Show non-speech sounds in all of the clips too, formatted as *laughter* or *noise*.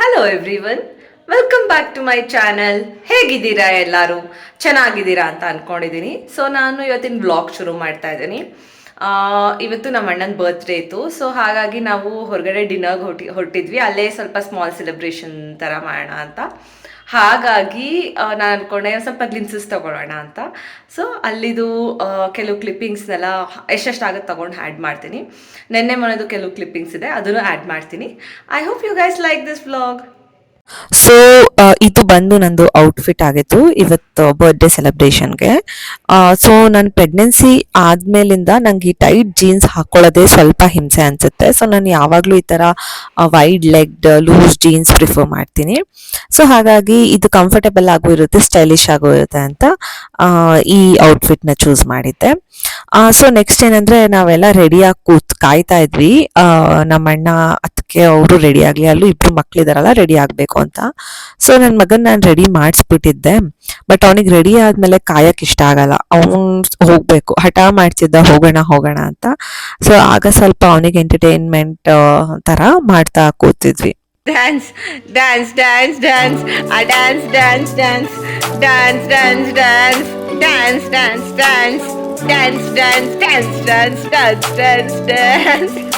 Hello everyone welcome back to my channel ಹೇಗಿದ್ದೀರಾ ಎಲ್ಲರೂ? ಚೆನ್ನಾಗಿದ್ದೀರಾ ಅಂತ ಅನ್ಕೊಂಡಿದ್ದೀನಿ ಸೊ ನಾನು ಇವತ್ತಿನ ಬ್ಲಾಗ್ ಶುರು ಮಾಡ್ತಾ ಇದ್ದೀನಿ. ಇವತ್ತು ನಮ್ಮ ಅಣ್ಣನ ಬರ್ತ್ಡೇ ಇತ್ತು. ಸೊ ಹಾಗಾಗಿ ನಾವು ಹೊರಗಡೆ ಡಿನ್ನರ್ಗೆ ಹೊಟ್ಟಿ ಹೊರಟಿದ್ವಿ. ಅಲ್ಲೇ ಸ್ವಲ್ಪ ಸ್ಮಾಲ್ ಸೆಲೆಬ್ರೇಷನ್ ಥರ ಮಾಡೋಣ ಅಂತ. ಹಾಗಾಗಿ ನಾನು ಅನ್ಕೊಂಡೆ ಸ್ವಲ್ಪ ಗ್ಲಿನ್ಸಸ್ ತಗೊಳ್ಳೋಣ ಅಂತ. ಸೊ ಅಲ್ಲಿದು ಕೆಲವು ಕ್ಲಿಪ್ಪಿಂಗ್ಸ್ನೆಲ್ಲ ಎಷ್ಟೆಷ್ಟಾಗುತ್ತೆ ತಗೊಂಡು ಆ್ಯಡ್ ಮಾಡ್ತೀನಿ. ನೆನ್ನೆ ಮನೆದು ಕೆಲವು ಕ್ಲಿಪ್ಪಿಂಗ್ಸ್ ಇದೆ, ಅದನ್ನು ಆ್ಯಡ್ ಮಾಡ್ತೀನಿ. I hope you guys like this vlog so ಇದು ಬಂದು ನಂದು ಔಟ್ಫಿಟ್ ಆಗಿತ್ತು ಇವತ್ತು ಬರ್ಡೇ ಸೆಲೆಬ್ರೇಷನ್ಗೆ ಸೊ ನನ್ನ ಪ್ರೆಗ್ನೆನ್ಸಿ ಆದ್ಮೇಲಿಂದ ನಂಗೆ ಈ ಟೈಟ್ ಜೀನ್ಸ್ ಹಾಕೊಳ್ಳೋದೇ ಸ್ವಲ್ಪ ಹಿಂಸೆ ಅನ್ಸುತ್ತೆ. ಸೊ ನಾನು ಯಾವಾಗಲೂ ಈ ಥರ wide legged loose jeans prefer ಮಾಡ್ತೀನಿ. ಸೊ ಹಾಗಾಗಿ ಇದು ಕಂಫರ್ಟಬಲ್ ಆಗೂ ಇರುತ್ತೆ ಸ್ಟೈಲಿಶ್ ಆಗೂ ಇರುತ್ತೆ ಅಂತ ಈ ಔಟ್ಫಿಟ್ನ ಚೂಸ್ ಮಾಡಿದ್ದೆ. ಸೊ ನೆಕ್ಸ್ಟ್ ಏನಂದ್ರೆ ನಾವೆಲ್ಲ ರೆಡಿಯಾಗಿ ಕೂತ್ ಕಾಯ್ತಾ ಇದ್ವಿ. ನಮ್ಮಣ್ಣ ಅದಕ್ಕೆ ಅವರು ರೆಡಿ ಆಗಲಿ, ಅಲ್ಲೂ ಇಬ್ರು ಮಕ್ಳಿದಾರಲ್ಲ ರೆಡಿ ಆಗಬೇಕು ಅಂತ. ಸೊ ನನ್ನ ಮಗನ ನಾನು ರೆಡಿ ಮಾಡಿಸ್ಬಿಟ್ಟಿದ್ದೆ. ಬಟ್ ಅವನಿಗೆ ರೆಡಿ ಆದಮೇಲೆ ಕಾಯಕ್ಕೆ ಇಷ್ಟ ಆಗಲ್ಲ. ಅವನು ಹೋಗಬೇಕು. ಹಠ ಮಾಡ್ತಿದ್ದ ಹೋಗೋಣ ಹೋಗೋಣ ಅಂತ. ಸೊ ಆಗ ಸ್ವಲ್ಪ ಅವನಿಗೆ ಎಂಟರ್ಟೈನ್ಮೆಂಟ್ ಥರ ಮಾಡ್ತಾ ಕೂತಿದ್ವಿ. ಡ್ಯಾನ್ಸ್ ಡ್ಯಾನ್ಸ್ ಡ್ಯಾನ್ಸ್ ಡ್ಯಾನ್ಸ್ ಆ dance dance dance dance dance dance dance dance dance dance dance dance dance dance dance dance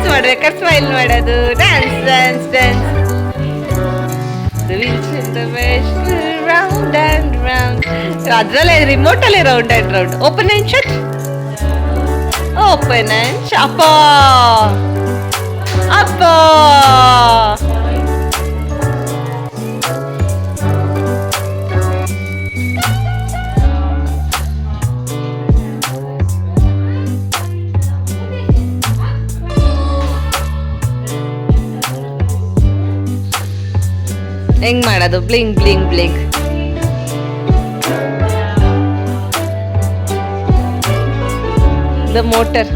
dance ಮಾಡು ರೆಕಾರ್ಡ್ ಸ್ಮೈಲ್ ಮಾಡೋದು dance dance dance round and round ಅದರಲ್ಲೇ ರಿಮೋಟಲ್ಲೇ round and round open and shut open and ಅಪ್ಪ ಅಪ್ಪ ಹೆಂಗ್ ಮಾಡೋದು? Bling bling bling. The motor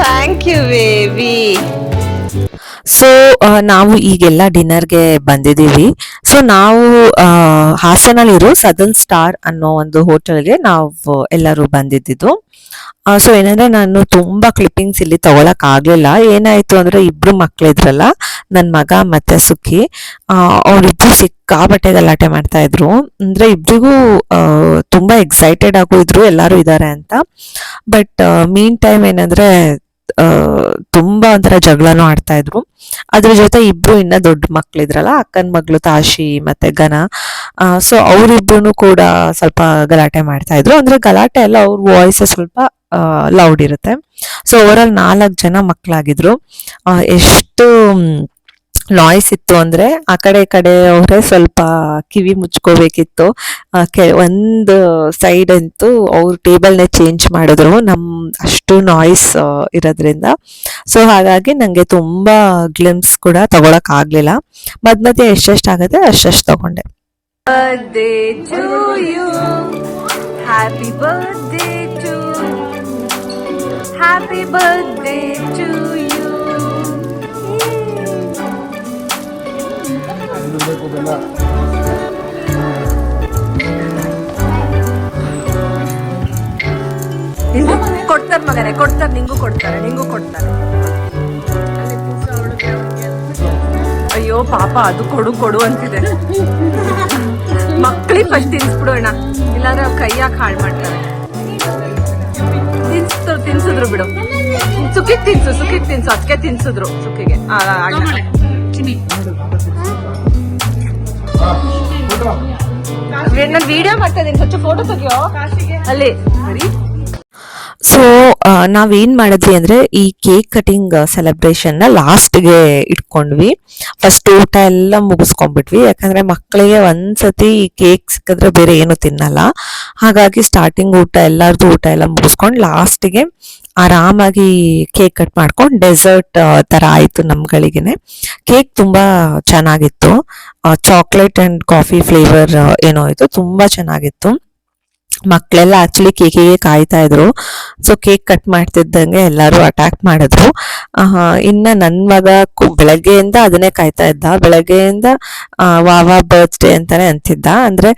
thank you baby so ನಾವು ಈಗೆಲ್ಲ ಡಿನ್ನರ್ಗೆ ಬಂದಿದ್ದೀವಿ. ಸೊ ನಾವು ಹಾಸನಲ್ಲಿರೋ ಸದನ್ ಸ್ಟಾರ್ ಅನ್ನೋ ಒಂದು ಹೋಟೆಲ್ಗೆ ನಾವು ಎಲ್ಲರೂ ಬಂದಿದ್ದು. ಸೊ ಏನಂದ್ರೆ ನಾನು ತುಂಬಾ ಕ್ಲಿಪ್ಪಿಂಗ್ಸ್ ಇಲ್ಲಿ ತಗೊಳಕ್ ಆಗ್ಲಿಲ್ಲ. ಏನಾಯ್ತು ಅಂದ್ರೆ ಇಬ್ರು ಮಕ್ಳಿದ್ರಲ್ಲ ನನ್ನ ಮಗ ಮತ್ತೆ ಸುಖಿ ಅವರಿಬ್ರು ಸಿಕ್ಕಾಬಟ್ಟೆ ಗಲಾಟೆ ಮಾಡ್ತಾ ಇದ್ರು. ಅಂದ್ರೆ ಇಬ್ರಿಗೂ ತುಂಬಾ ಎಕ್ಸೈಟೆಡ್ ಆಗು ಇದ್ರು, ಎಲ್ಲರೂ ಇದ್ದಾರೆ ಅಂತ. ಬಟ್ ಮೀನ್ ಟೈಮ್ ಏನಂದ್ರೆ ತುಂಬಾ ಒಂಥರ ಜಗಳನೂ ಆಡ್ತಾ ಇದ್ರು. ಅದ್ರ ಜೊತೆ ಇಬ್ರು ಇನ್ನ ದೊಡ್ಡ ಮಕ್ಳಿದ್ರಲ್ಲ, ಅಕ್ಕನ ಮಗಳು ತಾಶಿ ಮತ್ತೆ ಘನ. ಸೊ ಅವರಿಬ್ರು ಕೂಡ ಸ್ವಲ್ಪ ಗಲಾಟೆ ಮಾಡ್ತಾ ಇದ್ರು. ಅಂದ್ರೆ ಗಲಾಟೆ ಎಲ್ಲ ಅವ್ರ ವಾಯ್ಸ್ ಸ್ವಲ್ಪ ಲೌಡ್ ಇರುತ್ತೆ. ಸೊ ಅವರಲ್ಲಿ ನಾಲ್ಕು ಜನ ಮಕ್ಕಳಾಗಿದ್ರು ಎಷ್ಟು ನಾಯ್ಸ್ ಇತ್ತು ಅಂದ್ರೆ ಆ ಕಡೆ ಕಡೆ ಅವರೇ ಸ್ವಲ್ಪ ಕಿವಿ ಮುಚ್ಕೋಬೇಕಿತ್ತು. ಕೆ- ಒಂದು ಸೈಡ್ ಅಂತೂ ಅವ್ರ ಟೇಬಲ್ನೇ ಚೇಂಜ್ ಮಾಡಿದ್ರು. ನಮ್ಮ ಅಷ್ಟು ನಾಯ್ಸ್ ಇರೋದ್ರಿಂದ. ಸೊ ಹಾಗಾಗಿ ನನಗೆ ತುಂಬಾ ಗ್ಲಿಮ್ಸ್ ಕೂಡ ತಗೊಳಕ್ ಆಗ್ಲಿಲ್ಲ. ಮಧ್ಯ ಮಧ್ಯೆ ಎಷ್ಟೆಷ್ಟಾಗತ್ತೆ ಅಷ್ಟೆಷ್ಟು ತಗೊಂಡೆ. Happy to you. Not. birthday ಕೊಡ್ತಾರೆ ಮಗನೇ, ಕೊಡ್ತಾರೆ, ನಿಂಗೂ ಕೊಡ್ತಾರೆ ನಿಂಗೂ ಕೊಡ್ತಾರೆ. ಅಯ್ಯೋ, ಪಾಪ, ಅದು ಕೊಡು ಕೊಡು ಅಂತಿದೆ. ಮಕ್ಳಿಗೆ ಫಸ್ಟ್ ತಿನ್ಸ್ಬಿಡೋಣ ಇಲ್ಲಾಂದ್ರೆ ಅವ್ರು ಕೈಯಾಗ ಹಾಳು ಮಾಡ್ತಾರೆ. ತಿನ್ಸಿದ್ರು ತಿನ್ಸಿದ್ರು ಬಿಡು. ಸುಖಿಗೆ ತಿನ್ಸು ಸುಖಿಗೆ ತಿನ್ಸು. ಅದಕ್ಕೆ ತಿನ್ಸಿದ್ರು ಸುಖಿಗೆ. ಅಣ್ಣ. ನಾನು ವಿಡಿಯೋ ಮಾಡ್ತಾ ಇದೀನಿ ಸ್ವಲ್ಪ ಫೋಟೋ ತೆಗಿಯೋ? ಅಲ್ಲಿ. ಸರಿ. ಸೊ ನಾವೇನ್ ಮಾಡಿದ್ವಿ ಅಂದ್ರೆ ಈ ಕೇಕ್ ಕಟಿಂಗ್ ಸೆಲೆಬ್ರೇಷನ್ನ ಲಾಸ್ಟ್ಗೆ ಇಟ್ಕೊಂಡ್ವಿ. ಫಸ್ಟ್ ಊಟ ಎಲ್ಲ ಮುಗಿಸ್ಕೊಂಡ್ಬಿಟ್ವಿ. ಯಾಕಂದ್ರೆ ಮಕ್ಕಳಿಗೆ ಒಂದ್ಸತಿ ಕೇಕ್ ಸಿಕ್ಕಿದ್ರೆ ಬೇರೆ ಏನು ತಿನ್ನಲ್ಲ. ಹಾಗಾಗಿ ಸ್ಟಾರ್ಟಿಂಗ್ ಊಟ ಎಲ್ಲಾರ್ದು ಊಟ ಎಲ್ಲ ಮುಗಿಸ್ಕೊಂಡು ಲಾಸ್ಟ್ಗೆ ಆರಾಮಾಗಿ ಕೇಕ್ ಕಟ್ ಮಾಡ್ಕೊಂಡು ಡೆಸರ್ಟ್ ತರ ಆಯ್ತು ನಮ್ಗಳಿಗೆ ಕೇಕ್ ತುಂಬಾ ಚೆನ್ನಾಗಿತ್ತು. ಚಾಕ್ಲೇಟ್ ಅಂಡ್ ಕಾಫಿ ಫ್ಲೇವರ್ ಏನೋ ಇತ್ತು ತುಂಬಾ ಚೆನ್ನಾಗಿತ್ತು. ಮಕ್ಕಳೆಲ್ಲ ಆಕ್ಚುಲಿ ಕೇಕಿಗೆ ಕಾಯ್ತಾ ಇದ್ರು. ಸೊ ಕೇಕ್ ಕಟ್ ಮಾಡ್ತಿದ್ದಂಗೆ ಎಲ್ಲರೂ ಅಟ್ಯಾಕ್ ಮಾಡಿದ್ರು. ಇನ್ನು ನನ್ನ ಮಗ ಬೆಳಗ್ಗೆಯಿಂದ ಅದನ್ನೇ ಕಾಯ್ತಾ ಇದ್ದ. ಬೆಳಗ್ಗೆಯಿಂದ ವಾವಾ ಬರ್ತ್ಡೇ ಅಂತಾನೆ ಅಂತಿದ್ದ. ಅಂದ್ರೆ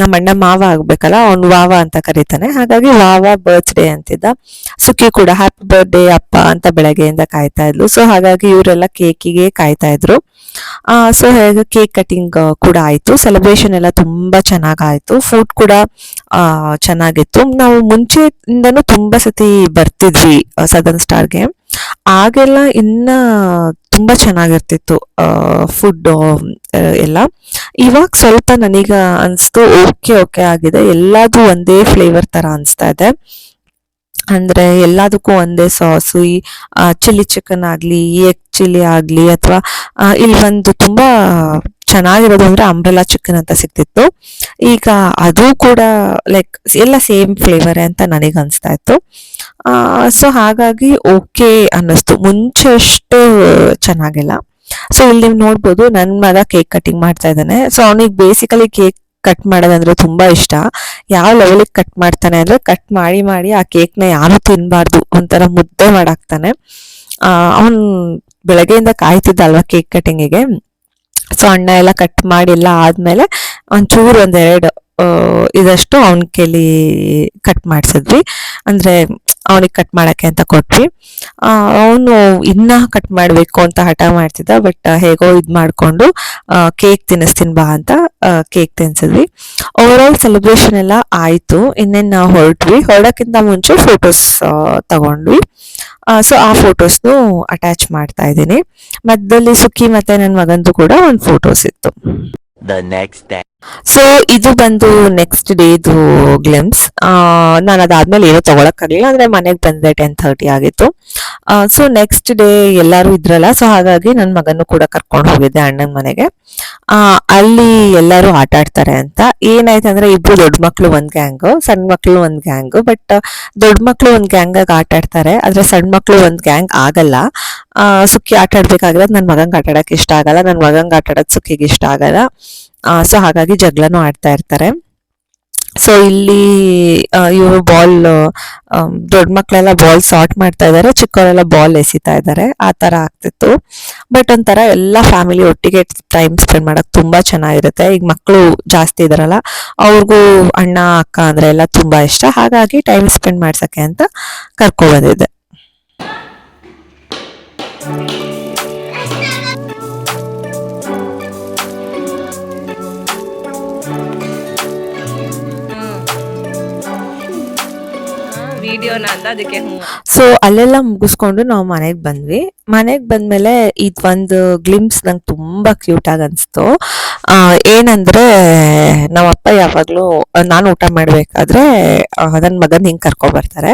ನಮ್ಮ ಅಣ್ಣ ಮಾವ ಆಗ್ಬೇಕಲ್ಲ, ಅವ್ನು ವಾವ ಅಂತ ಕರೀತಾನೆ. ಹಾಗಾಗಿ ವಾವ ಬರ್ತ್ಡೇ ಅಂತಿದ್ದ. ಸುಖಿ ಕೂಡ ಹ್ಯಾಪಿ ಬರ್ತ್ಡೇ ಅಪ್ಪ ಅಂತ ಬೆಳಗ್ಗೆಯಿಂದ ಕಾಯ್ತಾ ಇದ್ಲು. ಸೊ ಹಾಗಾಗಿ ಇವರೆಲ್ಲ ಕೇಕಿಗೆ ಕಾಯ್ತಾ ಇದ್ರು. ಸೊ ಹೇಗೆ ಕೇಕ್ ಕಟಿಂಗ್ ಕೂಡ ಆಯ್ತು. ಸೆಲೆಬ್ರೇಷನ್ ಎಲ್ಲ ತುಂಬಾ ಚೆನ್ನಾಗಾಯಿತು. ಫುಡ್ ಕೂಡ ಚೆನ್ನಾಗಿತ್ತು. ನಾವು ಮುಂಚೆಯಿಂದನೂ ತುಂಬಾ ಸತಿ ಬರ್ತಿದ್ವಿ ಸದನ್ ಸ್ಟಾರ್ಗೆ ಆಗೆಲ್ಲ ಇನ್ನ ತುಂಬಾ ಚೆನ್ನಾಗಿರ್ತಿತ್ತು ಫುಡ್ ಎಲ್ಲ. ಇವಾಗ ಸ್ವಲ್ಪ ನನಗೆ ಅನಿಸ್ತು ಓಕೆ ಓಕೆ ಆಗಿದೆ. ಎಲ್ಲದೂ ಒಂದೇ ಫ್ಲೇವರ್ ತರ ಅನಿಸ್ತಾ ಇದೆ. ಅಂದ್ರೆ ಎಲ್ಲದಕ್ಕೂ ಒಂದೇ ಸಾಸು, ಈ ಚಿಲ್ಲಿ ಚಿಕನ್ ಆಗಲಿ ಎಗ್ ಚಿಲ್ಲಿ ಆಗಲಿ ಅಥವಾ ಇಲ್ಲಿ ಒಂದು ತುಂಬಾ ಚೆನ್ನಾಗಿರೋದು ಅಂದ್ರೆ ಅಂಬ್ರೆಲಾ ಚಿಕನ್ ಅಂತ ಸಿಕ್ತಿತ್ತು ಈಗ ಅದು ಕೂಡ ಲೈಕ್ ಎಲ್ಲ ಸೇಮ್ ಫ್ಲೇವರ್ ಅಂತ ನನಗೆ ಅನ್ಸ್ತಾ ಇತ್ತು. ಸೊ ಹಾಗಾಗಿ ಓಕೆ ಅನ್ನಿಸ್ತು. ಮುಂಚೆ ಅಷ್ಟು ಚೆನ್ನಾಗಿಲ್ಲ. ಸೊ ಇಲ್ಲಿ ನೀವು ನೋಡ್ಬೋದು ನನ್ನ ಮಗ ಕೇಕ್ ಕಟಿಂಗ್ ಮಾಡ್ತಾ ಇದ್ದಾನೆ. ಸೊ ಅವನಿಗೆ ಬೇಸಿಕಲಿ ಕೇಕ್ ಕಟ್ ಮಾಡೋದಂದ್ರೆ ತುಂಬಾ ಇಷ್ಟ. ಯಾವ ಲೆವೆಲಿಗೆ ಕಟ್ ಮಾಡ್ತಾನೆ ಅಂದ್ರೆ ಕಟ್ ಮಾಡಿ ಮಾಡಿ ಆ ಕೇಕ್ನ ಯಾರು ತಿನ್ನಬಾರ್ದು ಒಂಥರ ಮುದ್ದೆ ಮಾಡಾಕ್ತಾನೆ. ಅವನ್ ಬೆಳಗ್ಗೆಯಿಂದ ಕಾಯ್ತಿದ್ದ ಅಲ್ವಾ ಕೇಕ್ ಕಟಿಂಗಿಗೆ ಸೊ ಅಣ್ಣ ಎಲ್ಲ ಕಟ್ ಮಾಡಿ ಎಲ್ಲ ಆದ್ಮೇಲೆ ಒಂಚೂರು ಒಂದೆರಡು ಇದಷ್ಟು ಅವನ ಕೈಲಿ ಕಟ್ ಮಾಡಿಸಿದ್ವಿ. ಅಂದ್ರೆ ಅವನಿಗೆ ಕಟ್ ಮಾಡಕ್ಕೆ ಅಂತ ಕೊಟ್ವಿ. ಅವನು ಇನ್ನ ಕಟ್ ಮಾಡಬೇಕು ಅಂತ ಹಠ ಮಾಡ್ತಿದ್ದ ಬಟ್ ಹೇಗೋ ಇದು ಮಾಡ್ಕೊಂಡು ಕೇಕ್ ತಿನ್ನಿಸ್ತೀನಿ ಬಾ ಅಂತ ಕೇಕ್ ತಿನ್ಸಿದ್ವಿ. ಓವರ್ ಆಲ್ ಸೆಲೆಬ್ರೇಷನ್ ಎಲ್ಲ ಆಯ್ತು, ಇನ್ನೇನು ನಾವು ಹೊರಟ್ವಿ. ಹೊರಡೋಕ್ಕಿಂತ ಮುಂಚೆ ಫೋಟೋಸ್ ತಗೊಂಡ್ವಿ. ಸೊ ಆ ಫೋಟೋಸ್ನು ಅಟ್ಯಾಚ್ ಮಾಡ್ತಾ ಇದ್ದೀನಿ. ಮಧ್ಯದಲ್ಲಿ ಸುಖಿ ಮತ್ತೆ ನನ್ನ ಮಗಂದು ಕೂಡ ಒಂದು ಫೋಟೋಸ್ ಇತ್ತು. The ನೆಕ್ಸ್ಟ್ ಡೇ ಸೊ ಇದು ಬಂದು ನೆಕ್ಸ್ಟ್ ಡೇದು ಗ್ಲಿಮ್ಸ್ ನಾನು ಅದಾದ್ಮೇಲೆ ಏನೂ ತಗೊಳಕ್ಕಾಗಲಿಲ್ಲ, ಅಂದರೆ ಮನೆಗೆ ಬಂದೆ ಟೆನ್ ಥರ್ಟಿ ಆಗಿತ್ತು. ಸೊ ನೆಕ್ಸ್ಟ್ ಡೇ ಎಲ್ಲರೂ ಇದ್ರಲ್ಲ ಸೊ ಹಾಗಾಗಿ ನನ್ನ ಮಗನೂ ಕೂಡ ಕರ್ಕೊಂಡು ಹೋಗಿದ್ದೆ ಅಣ್ಣನ ಮನೆಗೆ. ಅಲ್ಲಿ ಎಲ್ಲರೂ ಆಟ ಆಡ್ತಾರೆ ಅಂತ. ಏನಾಯ್ತು ಅಂದ್ರೆ ಇಬ್ರು ದೊಡ್ಡ ಮಕ್ಳು ಒಂದ್ ಗ್ಯಾಂಗ್ ಸಣ್ಣ ಮಕ್ಳು ಒಂದ್ ಗ್ಯಾಂಗ್ ಬಟ್ ದೊಡ್ಡ ಮಕ್ಳು ಒಂದ್ ಗ್ಯಾಂಗ್ ಆಗಿ ಆಟ ಆಡ್ತಾರೆ. ಆದ್ರೆ ಸಣ್ಣ ಮಕ್ಳು ಒಂದ್ ಗ್ಯಾಂಗ್ ಆಗಲ್ಲ. ಸುಕ್ಕಿ ಆಟ ಆಡ್ಬೇಕಾಗಿರೋದು ನನ್ನ ಮಗಂಗೆ ಆಟ ಆಡಕ್ ಇಷ್ಟ ಆಗಲ್ಲ ನನ್ನ ಮಗಂಗೆ ಆಟ ಆಡೋದು ಸುಖಿಗೆ ಇಷ್ಟ ಆಗಲ್ಲ. ಸೊ ಹಾಗಾಗಿ ಜಗಳನೂ ಆಡ್ತಾ ಇರ್ತಾರೆ. ಸೊ ಇಲ್ಲಿ ಇವರು ಬಾಲ್ ದೊಡ್ಡ ಮಕ್ಕಳೆಲ್ಲ ಬಾಲ್ ಸಾರ್ಟ್ ಮಾಡ್ತಾ ಇದ್ದಾರೆ ಚಿಕ್ಕವರೆಲ್ಲ ಬಾಲ್ ಎಸಿತಾ ಇದ್ದಾರೆ ಆ ತರ ಆಗ್ತಿತ್ತು. ಬಟ್ ಒಂಥರ ಎಲ್ಲ ಫ್ಯಾಮಿಲಿ ಒಟ್ಟಿಗೆ ಟೈಮ್ ಸ್ಪೆಂಡ್ ಮಾಡೋಕೆ ತುಂಬಾ ಚೆನ್ನಾಗಿರುತ್ತೆ. ಈಗ ಮಕ್ಕಳು ಜಾಸ್ತಿ ಇದಾರಲ್ಲ, ಅವ್ರಿಗೂ ಅಣ್ಣ, ಅಕ್ಕ ಅಂದ್ರೆ ಎಲ್ಲ ತುಂಬಾ ಇಷ್ಟ. ಹಾಗಾಗಿ ಟೈಮ್ ಸ್ಪೆಂಡ್ ಮಾಡ್ಸಕ್ಕೆ ಅಂತ ಕರ್ಕೊ ವಿಡಿಯೋನ ಅಂತ ಅದಕ್ಕೆ ಸೊ ಅಲ್ಲೆಲ್ಲ ಮುಗಿಸ್ಕೊಂಡು ನಾವು ಮನೆಗೆ ಬಂದ್ವಿ. ಮನೆಗೆ ಬಂದ್ಮೇಲೆ ಇದು ಒಂದು ಗ್ಲಿಮ್ಸ್ ನಂಗೆ ತುಂಬಾ ಕ್ಯೂಟ್ ಆಗಿ ಏನಂದರೆ ಆ, ಏನಂದ್ರೆ ನಮ್ಮಪ್ಪ ಯಾವಾಗ್ಲೂ ನಾನು ಊಟ ಮಾಡಬೇಕಾದ್ರೆ ನನ್ನ ಮಗನ್ ಹಿಂಗ್ ಕರ್ಕೊಬರ್ತಾರೆ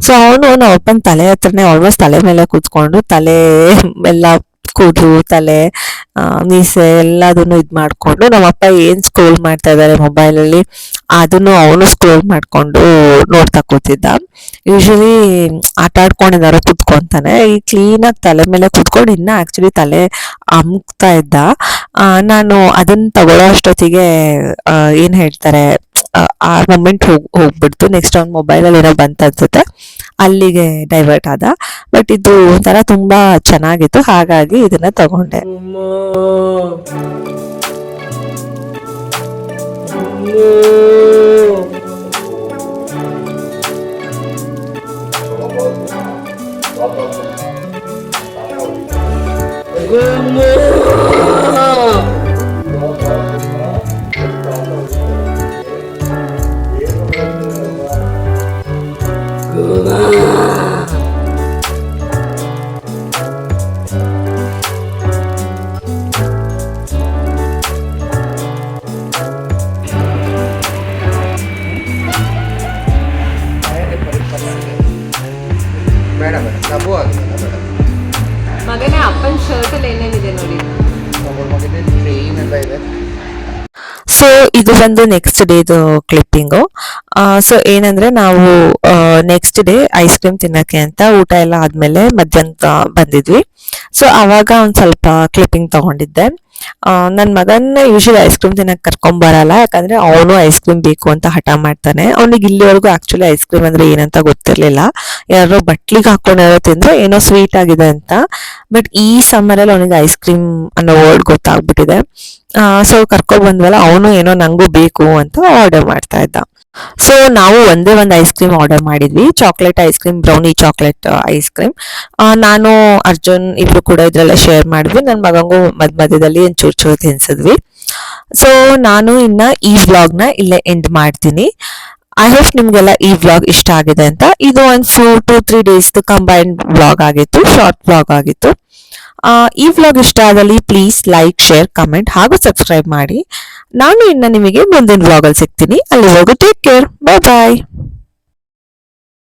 ಸೊ ಅವನು ನಮ್ಮಪ್ಪನ ತಲೆ ಹತ್ರನೇ ಆಲ್ಮೋಸ್ಟ್ ತಲೆ ಮೇಲೆ ಕೂತ್ಕೊಂಡು ತಲೆ *laughs* ಎಲ್ಲ ಕೂದಲು ತಲೆ ಮೀಸೆ ಎಲ್ಲದನ್ನು ಇದು ಮಾಡ್ಕೊಂಡು ನಮ್ಮಪ್ಪ ಏನು ಸ್ಕ್ರೋಲ್ ಮಾಡ್ತಾ ಇದ್ದಾರೆ ಮೊಬೈಲಲ್ಲಿ ಅದನ್ನು ಅವನು ಸ್ಕ್ರೋಲ್ ಮಾಡಿಕೊಂಡು ನೋಡ್ತಾ ಕೂತಿದ್ದ. ಯೂಶಲಿ ಆಟ ಆಡ್ಕೊಂಡಿದ್ದಾರೆ ಕುತ್ಕೊತಾನೆ. ಈ ಕ್ಲೀನಾಗಿ ತಲೆ ಮೇಲೆ ಕುತ್ಕೊಂಡು ಇನ್ನೂ ಆ್ಯಕ್ಚುಲಿ ತಲೆ ಅಮ್ಕ್ತಾ ಇದ್ದ. ನಾನು ಅದನ್ನು ತಗೊಳ್ಳೋ ಅಷ್ಟೊತ್ತಿಗೆ ಏನು ಹೇಳ್ತಾರೆ, ಆ ಮೊಮೆಂಟ್ ಹೋಗಿ, ಹೋಗ್ಬಿಡ್ತು. ನೆಕ್ಸ್ಟ್ ಅವ್ನ ಮೊಬೈಲಲ್ಲಿ ಏನೋ ಬಂತ ಅನ್ಸುತ್ತೆ ಅಲ್ಲಿಗೆ ಡೈವರ್ಟ್ ಆದ. ಬಟ್ ಇದು ಒಂಥರ ತುಂಬಾ ಚೆನ್ನಾಗಿತ್ತು. ಹಾಗಾಗಿ ಇದನ್ನ ತಗೊಂಡೆ. ಬೇಡ ನೋಡಿ ಅಂತ ಇದೆ ಸೊ ಇದು ಬಂದು ನೆಕ್ಸ್ಟ್ ಡೇದು ಕ್ಲಿಪ್ಪಿಂಗು ಸೊ ಏನಂದ್ರೆ ನಾವು ನೆಕ್ಸ್ಟ್ ಡೇ ಐಸ್ ಕ್ರೀಮ್ ತಿನ್ನಕ್ಕೆ ಅಂತ ಊಟ ಎಲ್ಲ ಆದ್ಮೇಲೆ ಮಧ್ಯಾಹ್ನ ಬಂದಿದ್ವಿ. ಸೊ ಅವಾಗ ಒಂದು ಸ್ವಲ್ಪ ಕ್ಲಿಪ್ಪಿಂಗ್ ತಗೊಂಡಿದ್ದೆ. ನನ್ನ ಮಗನ ಯೂಶಲಿ ಐಸ್ ಕ್ರೀಮ್ ತಿನ್ನಕ್ ಕರ್ಕೊಂಡ್ ಬರಲ್ಲ. ಯಾಕಂದ್ರೆ ಅವನು ಐಸ್ ಕ್ರೀಮ್ ಬೇಕು ಅಂತ ಹಠ ಮಾಡ್ತಾನೆ. ಅವನಿಗೆ ಇಲ್ಲಿವರೆಗೂ ಆಕ್ಚುಲಿ ಐಸ್ ಕ್ರೀಮ್ ಅಂದ್ರೆ ಏನಂತ ಗೊತ್ತಿರ್ಲಿಲ್ಲ. ಯಾರೋ ಬಟ್ಲಿಗೆ ಹಾಕೊಂಡಿರೋ ತಿಂದ್ರೆ ಏನೋ ಸ್ವೀಟ್ ಆಗಿದೆ ಅಂತ. ಬಟ್ ಈ ಸಮ್ಮರ್ ಅಲ್ಲಿ ಅವನಿಗೆ ಐಸ್ ಕ್ರೀಮ್ ಅನ್ನೋ ವರ್ಡ್ ಗೊತ್ತಾಗ್ಬಿಟ್ಟಿದೆ. ಸೊ ಕರ್ಕೊಂಡ್ ಬಂದ್ವಲ್ಲ, ಅವನು ಏನೋ ನಂಗೂ ಬೇಕು ಅಂತ ಆರ್ಡರ್ ಮಾಡ್ತಾ ಇದ್ದ. ಸೊ ನಾವು ಒಂದೇ ಒಂದು ಐಸ್ ಕ್ರೀಮ್ ಆರ್ಡರ್ ಮಾಡಿದ್ವಿ. Chocolate ice cream brownie chocolate ice cream ನಾನು, ಅರ್ಜುನ್ ಇಬ್ರು ಕೂಡ ಇದ್ರೆಲ್ಲ ಶೇರ್ ಮಾಡಿದ್ವಿ. ನನ್ನ ಮಗಂಗೂ ಮಧ್ಯ ಮಧ್ಯದಲ್ಲಿ ಒಂದು ಚೂರು ಚೂರು ತಿನ್ಸಿದ್ವಿ. ಸೊ ನಾನು ಇನ್ನ ಈ ವ್ಲಾಗ್ನ ಇಲ್ಲೇ ಎಂಡ್ ಮಾಡ್ತೀನಿ. ಐ ಹೋಪ್ ನಿಮಗೆಲ್ಲ ಈ ವ್ಲಾಗ್ ಇಷ್ಟ ಆಗಿದೆ ಅಂತ. ಇದು ಒಂದು few two three days combined vlog ಆಗಿತ್ತು. ಶಾರ್ಟ್ ವ್ಲಾಗ್ ಆಗಿತ್ತು. ಈ ವ್ಲಾಗ್ ಇಷ್ಟ ಆದಲ್ಲಿ ಪ್ಲೀಸ್ ಲೈಕ್ ಶೇರ್ ಕಮೆಂಟ್ ಹಾಗೂ ಸಬ್ಸ್ಕ್ರೈಬ್ ಮಾಡಿ. ನಾನು ಇನ್ನು ನಿಮಗೆ ಮುಂದಿನ ವ್ಲಾಗಲ್ಲಿ ಸಿಗ್ತೀನಿ. ಅಲ್ಲಿವರೆಗೂ ಟೇಕ್ ಕೇರ್ ಬಾಯ್ ಬಾಯ್